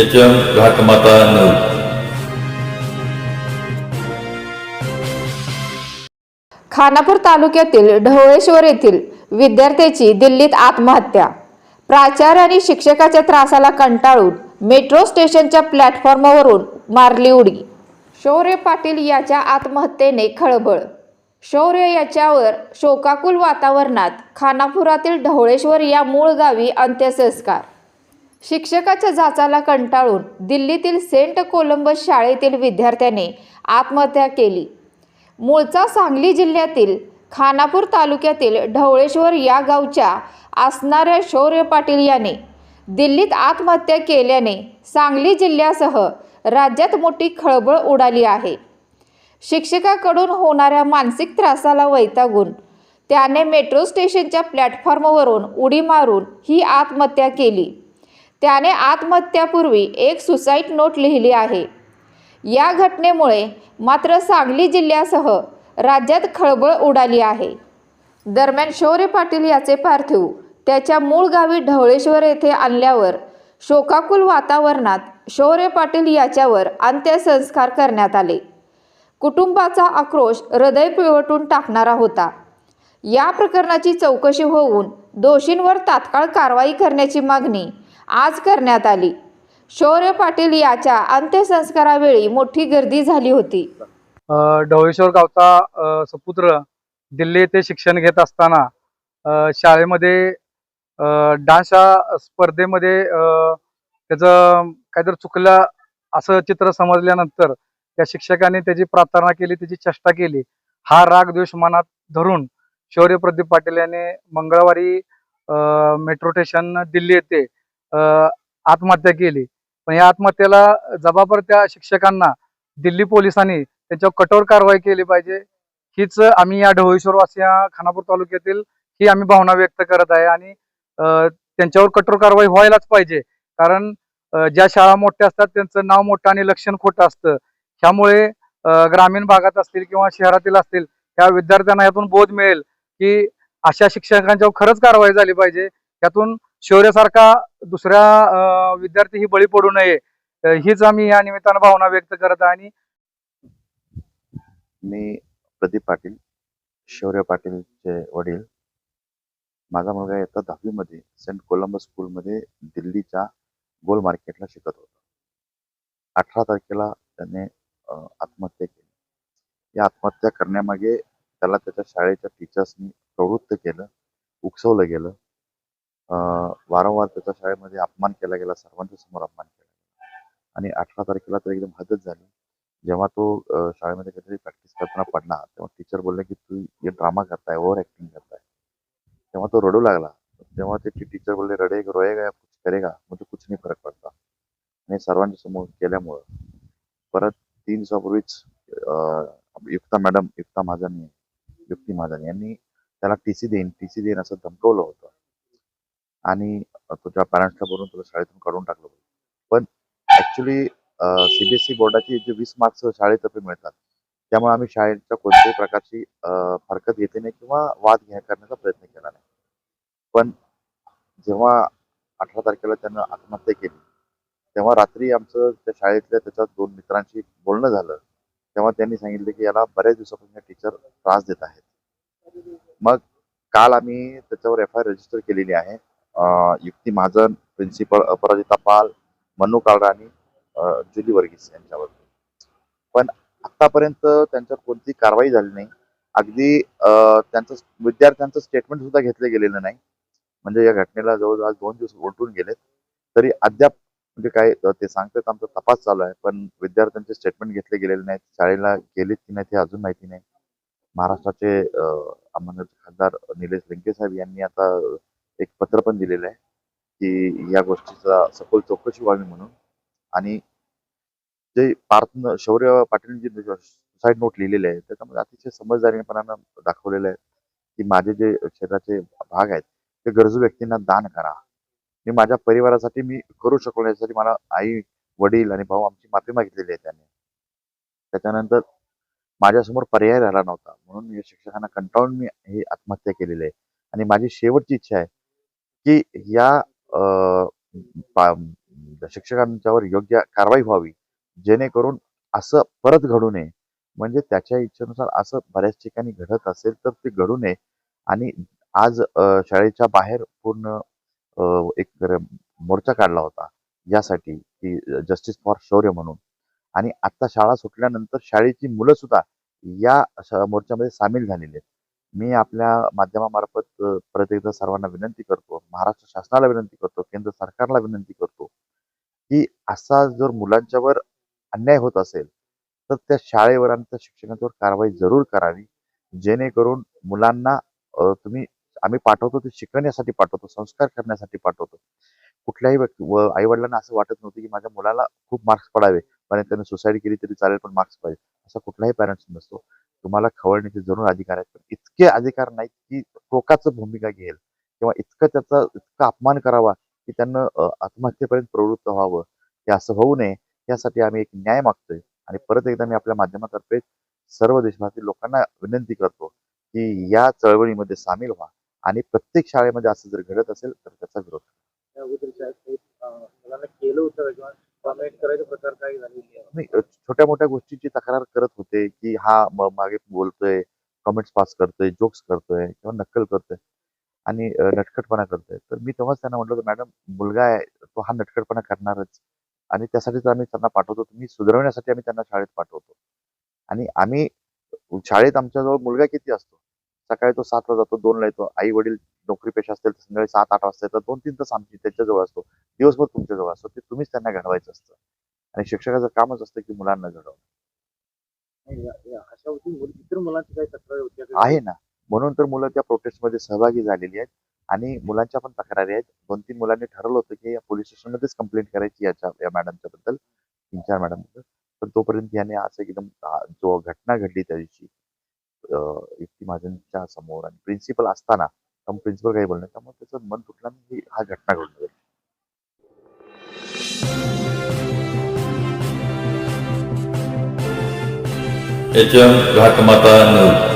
H M Ghatmata news Khanapur तालुक्यातील ढवळेश्वर येथील विद्यार्थ्याची दिल्लीत आत्महत्या. प्राचार्य आणि शिक्षकाच्या त्रासाला कंटाळून मेट्रो स्टेशनच्या प्लॅटफॉर्मवरून मारली उडी. शौर्य पाटील याच्या आत्महत्येने खळबळ. शौर्य याच्यावर शोकाकुल वातावरणात खानापुरातील ढवळेश्वर या मूळ गावी अंत्यसंस्कार. शिक्षकाच्या जाचाला कंटाळून दिल्लीतील सेंट कोलंबस शाळेतील विद्यार्थ्याने आत्महत्या केली. मूळचा सांगली जिल्ह्यातील खानापूर तालुक्यातील ढवळेश्वर या गावच्या असणाऱ्या शौर्य पाटील याने दिल्लीत आत्महत्या केल्याने सांगली जिल्ह्यासह राज्यात मोठी खळबळ उडाली आहे. शिक्षकाकडून होणाऱ्या मानसिक त्रासाला वैतागून त्याने मेट्रो स्टेशनच्या प्लॅटफॉर्मवरून उडी मारून ही आत्महत्या केली. त्याने आत्महत्यापूर्वी एक सुसाईड नोट लिहिली आहे. या घटनेमुळे मात्र सांगली जिल्ह्यासह राज्यात खळबळ उडाली आहे. दरम्यान शौर्य पाटील याचे पार्थिव त्याच्या मूळ गावी ढवळेश्वर येथे आणल्यावर शोकाकुल वातावरणात शौर्य पाटील याच्यावर अंत्यसंस्कार करण्यात आले. कुटुंबाचा आक्रोश हृदय पिळवटून टाकणारा होता. या प्रकरणाची चौकशी होऊन दोषींवर तात्काळ कारवाई करण्याची मागणी आज करण्यात आली. शौर्य पाटील याच्या अंत्यसंस्कारावेळी मोठी गर्दी झाली होती. ढवळेश्वर गावचा सुपुत्र दिल्ली येथे शिक्षण घेत असताना शाळेमध्ये डान्स स्पर्धेमध्ये अ, त्याचं काहीतरी चुकलं असं चित्र समजल्यानंतर त्या शिक्षकाने त्याची प्रार्थना केली त्याची चेष्टा केली. हा राग द्वेष मनात धरून शौर्य प्रदीप पाटील याने मंगळवारी मेट्रो स्टेशन दिल्ली येथे आत्महत्या केली. पण या आत्महत्येला जबाबदार त्या शिक्षकांना दिल्ली पोलिसांनी त्यांच्यावर कठोर कारवाई केली पाहिजे. हीच आम्ही या ढवळेश्वरवासिया खानापूर तालुक्यातील ही आम्ही भावना व्यक्त करत आहे आणि त्यांच्यावर कठोर कारवाई व्हायलाच पाहिजे. कारण ज्या शाळा मोठ्या असतात त्यांचं नाव मोठं आणि लक्षण खोटं असतं. त्यामुळे ग्रामीण भागात असतील किंवा शहरातील असतील त्या विद्यार्थ्यांना यातून बोध मिळेल की अशा शिक्षकांच्यावर खरंच कारवाई झाली पाहिजे. त्यातून शौर्यासारखा दुसऱ्या विद्यार्थी ही बळी पडू नये. हीच आम्ही या निमित्तानं भावना व्यक्त करत आहे आणि मी प्रदीप पाटील शौर्य पाटीलचे वडील. माझा मुलगा इयत्ता दहावीमध्ये सेंट कोलंबस स्कूलमध्ये दिल्लीच्या गोल मार्केटला शिकत होता. अठरा तारखेला त्याने आत्महत्या केली. या आत्महत्या करण्यामागे त्याला त्याच्या शाळेच्या टीचर्सनी प्रवृत्त केलं उकसवलं गेलं. वारंवार त्याच्या शाळेमध्ये अपमान केला गेला सर्वांच्या समोर अपमान केला आणि अठरा तारखेला तर एकदम हदच झाली. जेव्हा तो शाळेमध्ये काहीतरी प्रॅक्टिस करताना पडला तेव्हा टीचर बोलले की तू हे ड्रामा करताय ओव्हर ऍक्टिंग करताय. तेव्हा तो रडू लागला. तेव्हा त्याची टीचर बोलले रडे रोएगा कुछ करेगा म्हणजे कुछ नाही फरक पडता. आणि सर्वांच्या समोर केल्यामुळं परत तीन दिवसापूर्वीच युक्ता मॅडम युक्ता महाजन युक्ती महाजन यांनी त्याला टी सी देईन टी सी देईन असं धमकवलं होतं. आणि तुझ्या पॅरेंट्सला बोलून तुला शाळेतून काढून टाकलं पण ऍक्च्युली सीबीएसई बोर्डाची जे वीस मार्क्स शाळेतर्फे मिळतात त्यामुळे आम्ही शाळेच्या कोणत्याही प्रकारची हरकत घेतली नाही किंवा वाद घ्या करण्याचा प्रयत्न केला नाही. पण जेव्हा अठरा तारखेला त्यानं आत्महत्या केली तेव्हा रात्री आमचं त्या शाळेतल्या त्याच्या दोन मित्रांशी बोलणं झालं तेव्हा त्यांनी सांगितलं की याला बऱ्याच दिवसापासून टीचर त्रास देत आहेत. मग काल आम्ही त्याच्यावर एफ आय रजिस्टर केलेली आहे. युक्ती महाजन प्रिन्सिपल अपराजिता पाल मनु कालराणी जुली वर्गीस यांच्यावर पण आतापर्यंत त्यांच्यावर कोणती कारवाई झाली नाही. अगदी त्यांचं विद्यार्थ्यांचं स्टेटमेंट सुद्धा घेतलं गेलेलं नाही. म्हणजे या घटनेला जवळजवळ दोन दिवस उलटून गेलेत. तरी अद्याप म्हणजे काय ते सांगतात आमचा तपास चालू आहे. पण विद्यार्थ्यांचे स्टेटमेंट घेतले गेलेले नाहीत. शाळेला गेलेत की नाही ते अजून माहिती नाही. महाराष्ट्राचे आम्हाला खासदार निलेश लंके साहेब यांनी आता एक पत्र पण दिलेलं आहे की या गोष्टीचा सखोल चौकशी व्हावी म्हणून. आणि जे पार्थ शौर्य पाटील जे सुसाईड नोट लिहिलेले आहे त्याच्यामध्ये अतिशय समजदारीपणानं दाखवलेलं आहे की माझे जे क्षेत्राचे भाग आहेत ते गरजू व्यक्तींना दान करा. मी माझ्या परिवारासाठी मी करू शकलो यासाठी मला आई वडील आणि भाऊ आमची माफी मागितलेली आहे त्याने. त्याच्यानंतर माझ्यासमोर पर्याय राहिला नव्हता म्हणून मी शिक्षकांना कंटाळून मी ही आत्महत्या केलेली आहे. आणि माझी शेवटची इच्छा आहे की या शिक्षकांच्यावर योग्य कारवाई व्हावी जेणेकरून असं परत घडू नये. म्हणजे त्याच्या इच्छेनुसार असं बऱ्याच ठिकाणी घडत असेल तर ते घडू नये. आणि आज शाळेच्या बाहेर पूर्ण एक मोर्चा काढला होता. यासाठी की जस्टिस फॉर शौर्य म्हणून. आणि आता शाळा सुटल्यानंतर शाळेची मुलं सुद्धा या मोर्चामध्ये सामील झालेली आहेत. मी आपल्या माध्यमामार्फत परत एकदा सर्वांना विनंती करतो महाराष्ट्र शासनाला विनंती करतो केंद्र सरकारला विनंती करतो की असा जर मुलांच्यावर अन्याय होत असेल तर त्या शाळेवर आणि त्या शिक्षकांच्यावर कारवाई जरूर करावी जेणेकरून मुलांना तुम्ही आम्ही पाठवतो ते शिकण्यासाठी पाठवतो संस्कार करण्यासाठी पाठवतो. कुठल्याही व्यक्ती व आईवडिलांना असं वाटत नव्हतं की माझ्या मुलाला खूप मार्क्स पडावे पण त्याने सुसाईड केली तरी चालेल पण मार्क्स पाहिजे असा कुठलाही पॅरेंट्स नसतो. तुम्हाला खवळण्याचे जरूर अधिकार आहेत. पण इतके अधिकार नाहीत की टोकाचं भूमिका घेईल किंवा इतकं त्याचा इतका अपमान करावा की त्यांना आत्महत्येपर्यंत प्रवृत्त व्हावं हे असं होऊ नये यासाठी आम्ही एक न्याय मागतोय. आणि परत एकदा मी आपल्या माध्यमातर्फे सर्व देशभरातील लोकांना विनंती करतो की या चळवळीमध्ये सामील व्हा आणि प्रत्येक शाळेमध्ये असं जर घडत असेल तर त्याचा विरोध मुलांना केलं होतं किंवा करायचा प्रकार काही झालेली आहे नाही छोट्या मोठ्या गोष्टीची तक्रार करत होते की हा मागे बोलतोय कमेंट्स पास करतोय जोक्स करतोय किंवा नक्कल करतोय आणि नटखटपणा करतोय. तर मी तेव्हाच त्यांना म्हटलं होतं मॅडम मुलगा आहे तो हा नटखटपणा करणारच आणि त्यासाठीच आम्ही त्यांना पाठवतो. तुम्ही सुधारवण्यासाठी आम्ही त्यांना शाळेत पाठवतो. आणि आम्ही शाळेत आमच्याजवळ मुलगा किती असतो? सकाळी तो सातला जातो दोनला येतो. आई वडील नोकरी पेशा असतील तर संध्याकाळी सात आठ वाजता येतात. दोन तीन तास आमची त्यांच्याजवळ असतो. दिवसभर तुमच्याजवळ असतो. ते तुम्हीच त्यांना घडवायचं असतं. आणि शिक्षकाचं कामच असतं की मुलांना घडवणं? आहे ना. म्हणून तर मुलं त्या प्रोटेस्टमध्ये सहभागी झालेली आहेत आणि मुलांच्या पण तक्रारी आहेत. दोन तीन मुलांनी ठरवलं होतं की या पोलीस स्टेशनमध्येच कंप्लेंट करायची याच्या या मॅडमच्या बद्दल. तीन चार मॅडम पण तोपर्यंत याने असं एकदम जो घटना घडली त्या दिवशी युक्ती महाजनच्या समोर आणि प्रिन्सिपल असताना प्रिन्सिपल काही बोलणार. त्यामुळे त्याचं मन तुटलं आणि हा घटना घडून गेली. H M Ghatmata news.